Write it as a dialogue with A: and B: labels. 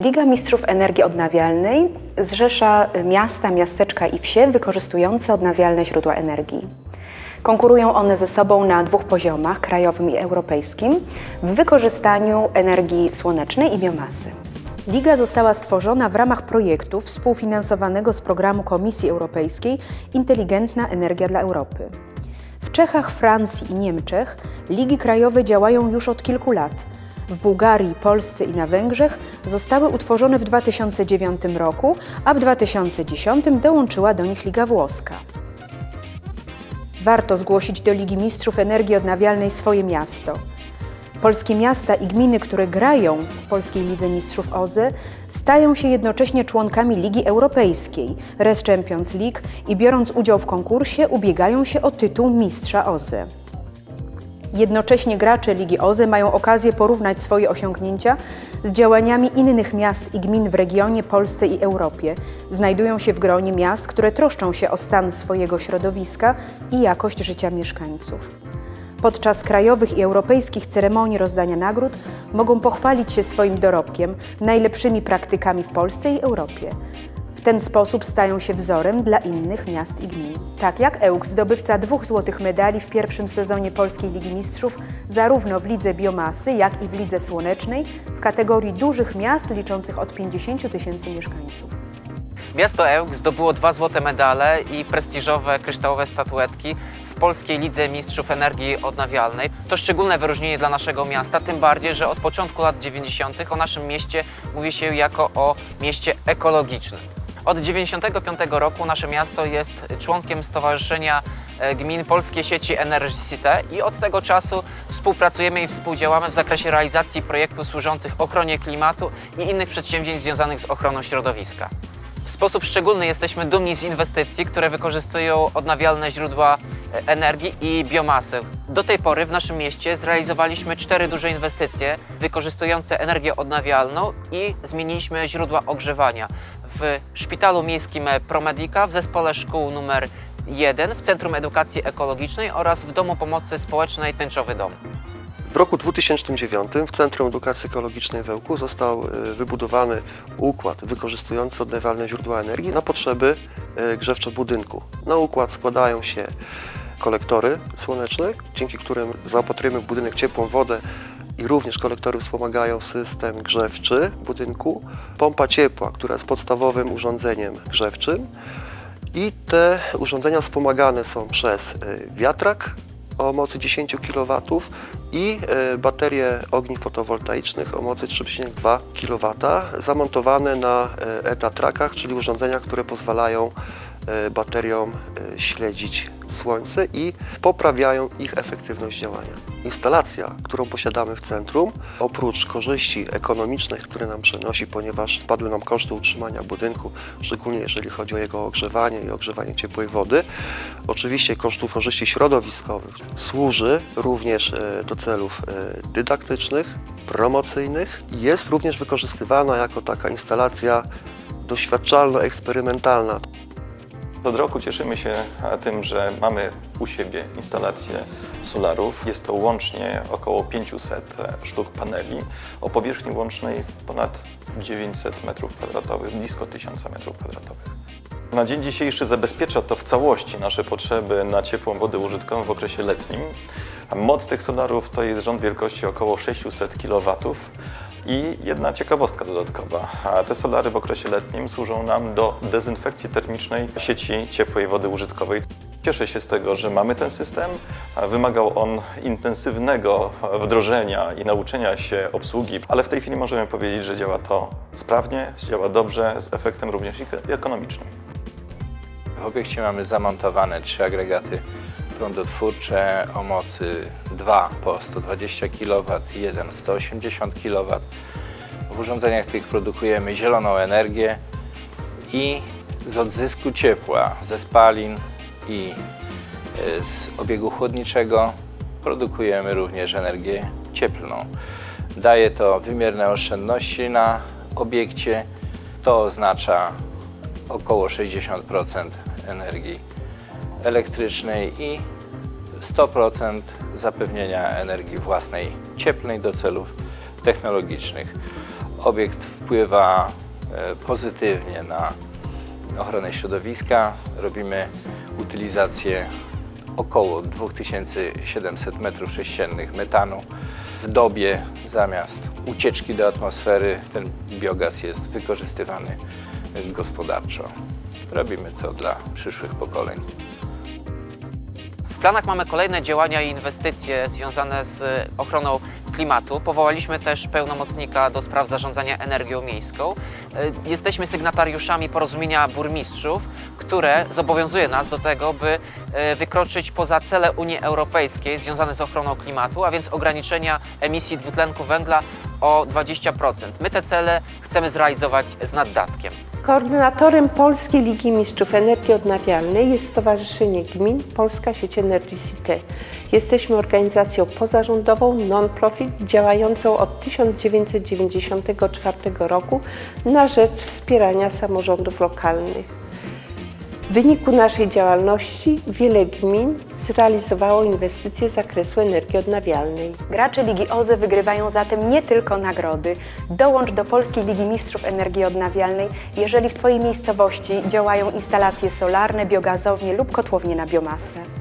A: Liga Mistrzów Energii Odnawialnej zrzesza miasta, miasteczka i wsie wykorzystujące odnawialne źródła energii. Konkurują one ze sobą na dwóch poziomach, krajowym i europejskim, w wykorzystaniu energii słonecznej i biomasy. Liga została stworzona w ramach projektu współfinansowanego z programu Komisji Europejskiej Inteligentna Energia dla Europy. W Czechach, Francji i Niemczech ligi krajowe działają już od kilku lat. W Bułgarii, Polsce i na Węgrzech zostały utworzone w 2009 roku, a w 2010 dołączyła do nich Liga Włoska. Warto zgłosić do Ligi Mistrzów Energii Odnawialnej swoje miasto. Polskie miasta i gminy, które grają w Polskiej Lidze Mistrzów OZE, stają się jednocześnie członkami Ligi Europejskiej, Res Champions League i biorąc udział w konkursie ubiegają się o tytuł mistrza OZE. Jednocześnie gracze Ligi OZE mają okazję porównać swoje osiągnięcia z działaniami innych miast i gmin w regionie, Polsce i Europie. Znajdują się w gronie miast, które troszczą się o stan swojego środowiska i jakość życia mieszkańców. Podczas krajowych i europejskich ceremonii rozdania nagród mogą pochwalić się swoim dorobkiem, najlepszymi praktykami w Polsce i Europie. W ten sposób stają się wzorem dla innych miast i gmin. Tak jak Ełk, zdobywca dwóch złotych medali w pierwszym sezonie Polskiej Ligi Mistrzów, zarówno w lidze biomasy, jak i w lidze słonecznej, w kategorii dużych miast liczących od 50 tysięcy mieszkańców.
B: Miasto Ełk zdobyło dwa złote medale i prestiżowe kryształowe statuetki w Polskiej Lidze Mistrzów Energii Odnawialnej. To szczególne wyróżnienie dla naszego miasta, tym bardziej, że od początku lat 90. o naszym mieście mówi się jako o mieście ekologicznym. Od 1995 roku nasze miasto jest członkiem Stowarzyszenia e, Gmin Polskie Sieci Energicite i od tego czasu współpracujemy i współdziałamy w zakresie realizacji projektów służących ochronie klimatu i innych przedsięwzięć związanych z ochroną środowiska. W sposób szczególny jesteśmy dumni z inwestycji, które wykorzystują odnawialne źródła e, energii i biomasę. Do tej pory w naszym mieście zrealizowaliśmy cztery duże inwestycje wykorzystujące energię odnawialną i zmieniliśmy źródła ogrzewania w Szpitalu Miejskim Promedica, w Zespole Szkół numer 1, w Centrum Edukacji Ekologicznej oraz w Domu Pomocy Społecznej Tęczowy Dom.
C: W roku 2009 w Centrum Edukacji Ekologicznej w Ełku został e, wybudowany układ wykorzystujący odnawialne źródła energii na potrzeby e, grzewcze budynku. Na układ składają się kolektory słoneczne, dzięki którym zaopatrujemy w budynek ciepłą wodę i również kolektory wspomagają system grzewczy budynku, pompa ciepła, która jest podstawowym urządzeniem grzewczym i te urządzenia wspomagane są przez e, wiatrak o mocy 10 kW i e, baterie ogni fotowoltaicznych o mocy 3,2 kW zamontowane na e, etatrakach, czyli urządzeniach, które pozwalają bateriom e, śledzić słońce i poprawiają ich efektywność działania. Instalacja, którą posiadamy w centrum, oprócz korzyści ekonomicznych, które nam przynosi, ponieważ spadły nam koszty utrzymania budynku, szczególnie jeżeli chodzi o jego ogrzewanie i ogrzewanie ciepłej wody, oczywiście kosztów korzyści środowiskowych, służy również e, do celów e, dydaktycznych, promocyjnych i jest również wykorzystywana jako taka instalacja doświadczalno-eksperymentalna.
D: Od roku cieszymy się e, tym, że mamy u siebie instalację solarów. Jest to łącznie około 500 sztuk paneli o powierzchni łącznej ponad 900 m2, blisko 1000 m2. Na dzień dzisiejszy zabezpiecza to w całości nasze potrzeby na ciepłą wodę użytkową w okresie letnim. Moc tych solarów to jest rząd wielkości około 600 kW. I jedna ciekawostka dodatkowa. Te solary w okresie letnim służą nam do dezynfekcji termicznej sieci ciepłej wody użytkowej. Cieszę się z tego, że mamy ten system. Wymagał on intensywnego wdrożenia i nauczenia się obsługi, ale w tej chwili możemy powiedzieć, że działa to sprawnie, działa dobrze, z efektem również ekonomicznym.
E: W obiekcie mamy zamontowane trzy agregaty prądotwórcze o mocy 2 po 120 kW i 1 180 kW. W urządzeniach tych produkujemy zieloną energię i z odzysku ciepła ze spalin i e, z obiegu chłodniczego produkujemy również energię cieplną. Daje to wymierne oszczędności na obiekcie. To oznacza około 60% energii elektrycznej i 100% zapewnienia energii własnej cieplnej do celów technologicznych. Obiekt wpływa e, pozytywnie na ochronę środowiska. Robimy utylizację około 2700 m3 metanu. W dobie zamiast ucieczki do atmosfery ten biogaz jest wykorzystywany gospodarczo. Robimy to dla przyszłych pokoleń.
B: Planach mamy kolejne działania i inwestycje związane z ochroną klimatu. Powołaliśmy też pełnomocnika do spraw zarządzania energią miejską. E, Jesteśmy sygnatariuszami porozumienia burmistrzów, które zobowiązuje nas do tego, by e, wykroczyć poza cele Unii Europejskiej związane z ochroną klimatu, a więc ograniczenia emisji dwutlenku węgla o 20%. My te cele chcemy zrealizować z naddatkiem.
F: Koordynatorem Polskiej Ligi Mistrzów Energii Odnawialnej jest Stowarzyszenie Gmin Polska Sieć Energicity. Jesteśmy organizacją pozarządową non-profit działającą od 1994 roku na rzecz wspierania samorządów lokalnych. W wyniku naszej działalności wiele gmin zrealizowało inwestycje z zakresu energii odnawialnej.
A: Gracze Ligi OZE wygrywają zatem nie tylko nagrody. Dołącz do Polskiej Ligi Mistrzów Energii Odnawialnej, jeżeli w Twojej miejscowości działają instalacje solarne, biogazownie lub kotłownie na biomasę.